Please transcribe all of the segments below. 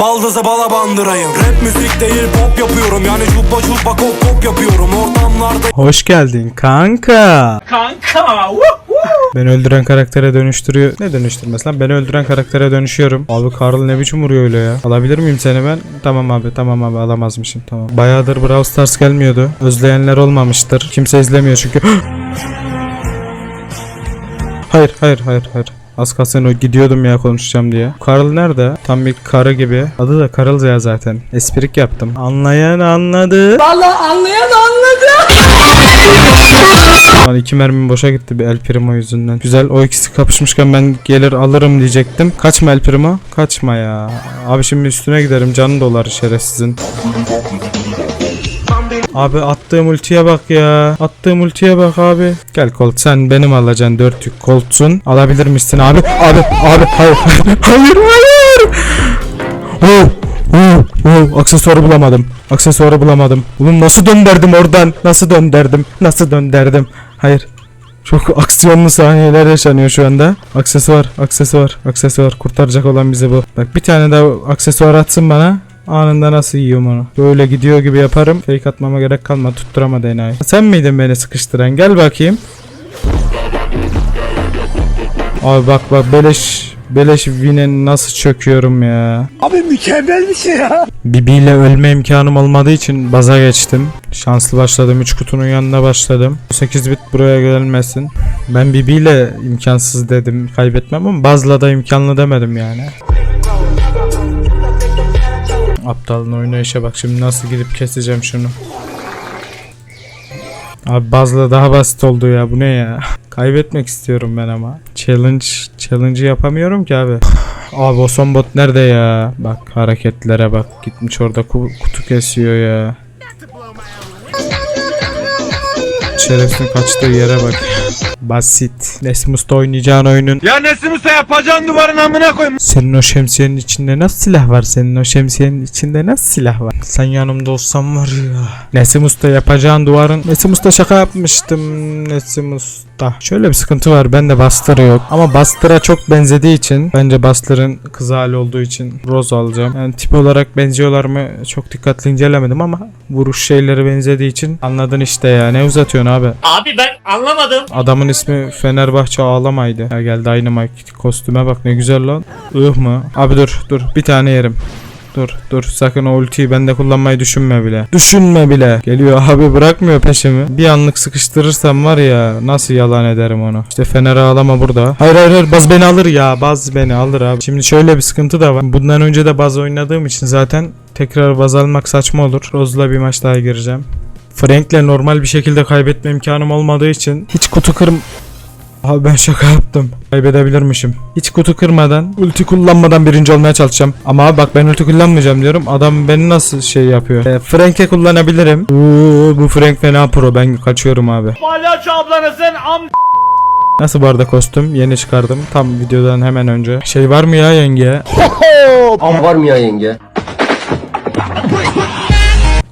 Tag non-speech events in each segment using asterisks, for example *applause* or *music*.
Baldızı bala bandırayım Rap müzik değil pop yapıyorum Yani cubba cubba kop kop yapıyorum Ortamlarda Hoş geldin kanka. Kanka. Beni öldüren karaktere dönüştürüyor. Ne dönüştürmez lan? Beni öldüren karaktere dönüşüyorum. Abi Karl ne biçim vuruyor öyle ya? Alabilir miyim seni ben? Tamam abi tamam abi alamazmışım tamam. Bayağıdır Brawl Stars gelmiyordu. Özleyenler olmamıştır. Kimse izlemiyor çünkü. *gasps* hayır hayır hayır hayır. Az kalsın o gidiyordum ya konuşacağım diye. Karl nerede? Tam bir karı gibi. Adı da Karl ya zaten. Esprik yaptım. Anlayan anladı. Lan iki mermim boşa gitti bir El Primo yüzünden. Güzel o ikisi kapışmışken ben gelir alırım diyecektim. Kaçma El Primo. Kaçma ya. Abi şimdi üstüne giderim canı dolar şerefsizin. Abi attığım ultiye bak ya. Attığım ultiye bak abi. Gel Colt sen benim alacaksın dört yük Colt'sun. Alabilir misin abi? Abi abi hayır. *laughs* hayır hayır. Oh, oh, oh. Aksesuarı bulamadım. Aksesuarı bulamadım. Oğlum nasıl dönderdim oradan? Nasıl dönderdim? Nasıl dönderdim? Hayır. Çok aksiyonlu saniyeler yaşanıyor şu anda. Aksesuar, aksesuar, aksesuar. Kurtaracak olan bizi bu. Bak bir tane daha aksesuar atsın bana. Anında nasıl yiyorum onu. Böyle gidiyor gibi yaparım. Fake atmama gerek kalmadı. Tutturamadı enayi. Sen miydin beni sıkıştıran? Gel bakayım. Abi bak bak beleş beleş Vin'e nasıl çöküyorum ya. Abi mükemmel bir şey ya. Bibi ile ölme imkanım olmadığı için baza geçtim. Şanslı başladım. 3 kutunun yanına başladım. 8 bit buraya gelmesin. Ben Bibi ile imkansız dedim. Kaybetmem ama Bazla da imkanlı demedim yani. Aptalın oynayışa bak şimdi nasıl gidip keseceğim şunu. Abi Bazla daha basit oldu ya bu ne ya. *laughs* Kaybetmek istiyorum ben ama. Challenge challenge'ı yapamıyorum ki abi. *sighs* Abi o son bot nerede ya? Bak hareketlere bak. Gitmiş orada ku- kutu kesiyor ya. Şerefsin kaçtığı yere bak. Basit. Nesmus'ta oynayacağın oyunun. Ya Nesim'se yapacağın duvarın amına koyayım. Senin o şemsiyenin içinde nasıl silah var? Senin o şemsiyenin içinde nasıl silah var? Sen yanımda olsan var ya. Nesim Usta yapacağın duvarın. Nesim Usta şaka yapmıştım. Nesim Usta. Şöyle bir sıkıntı var. Bende Buster yok. Ama Buster'a çok benzediği için. Bence Buster'ın kız hali olduğu için Rose alacağım. Yani tip olarak benziyorlar mı çok dikkatli incelemedim ama vuruş şeyleri benzediği için anladın işte ya. Ne uzatıyorsun abi? Abi ben anlamadım. Adamın ismi Fenerbahçe ağlamaydı. Ya geldi Dynamite kostüme bak ne güzel lan. Ih mı? Abi dur dur bir tane yerim. Dur dur sakın o ultiyi bende kullanmayı düşünme bile. Düşünme bile. Geliyor abi bırakmıyor peşimi. Bir anlık sıkıştırırsam var ya nasıl yalan ederim onu. İşte Fener ağlama burada. Hayır hayır hayır baz beni alır ya. Baz beni alır abi. Şimdi şöyle bir sıkıntı da var. Bundan önce de baz oynadığım için zaten tekrar baz almak saçma olur. Rose'la bir maç daha gireceğim. Frank'le normal bir şekilde kaybetme imkanım olmadığı için hiç kutu kırm... Abi ben şaka yaptım. Kaybedebilirmişim. Hiç kutu kırmadan, ulti kullanmadan birinci olmaya çalışacağım. Ama abi bak ben ulti kullanmayacağım diyorum. Adam beni nasıl şey yapıyor. E, Frank'e kullanabilirim. Oo, bu Frank fena pro. Ben kaçıyorum abi. Palyaço ablanızın am... Nasıl bu arada kostüm? Yeni çıkardım. Tam videodan hemen önce. Şey var mı ya yenge? Am var mı ya yenge?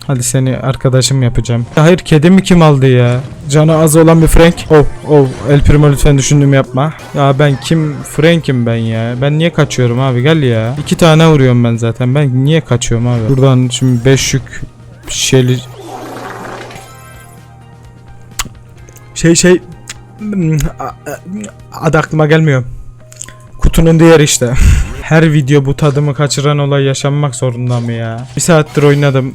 Hadi seni arkadaşım yapacağım. Hayır kedimi kim aldı ya? Canı az olan bir Frank. Oh oh El Primo lütfen düşündüğümü yapma. Ya ben kim Frank'im ben ya. Ben niye kaçıyorum abi gel ya. İki tane vuruyorum ben zaten. Ben niye kaçıyorum abi? Buradan şimdi 5 yük şeyli şey şey adı aklıma gelmiyor. Kutunun diğeri işte. *laughs* Her video bu tadımı kaçıran olay yaşanmak zorunda mı ya? Bir saattir oynadım.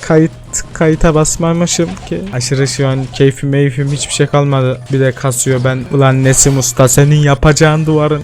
Kayıt kayıta basmamışım ki. Aşırı şu an keyfim meyfim hiçbir şey kalmadı. Bir de kasıyor ben. Ulan Nesim Usta senin yapacağın duvarın.